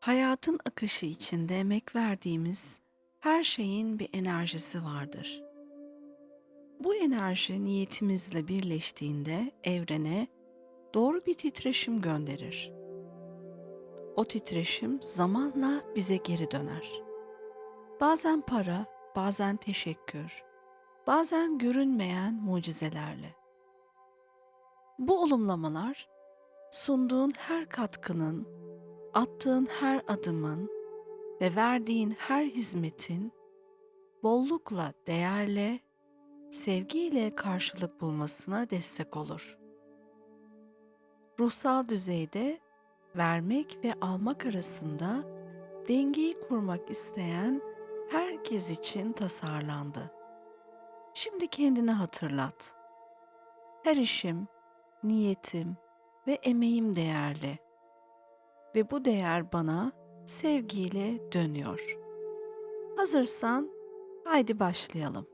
Hayatın akışı içinde emek verdiğimiz her şeyin bir enerjisi vardır. Bu enerji niyetimizle birleştiğinde evrene doğru bir titreşim gönderir. O titreşim zamanla bize geri döner. Bazen para, bazen teşekkür, bazen görünmeyen mucizelerle. Bu olumlamalar sunduğun her katkının, attığın her adımın ve verdiğin her hizmetin bollukla, değerle, sevgiyle karşılık bulmasına destek olur. Ruhsal düzeyde vermek ve almak arasında dengeyi kurmak isteyen herkes için tasarlandı. Şimdi kendine hatırlat. Her işim, niyetim ve emeğim değerli ve bu değer bana sevgiyle dönüyor. Hazırsan haydi başlayalım.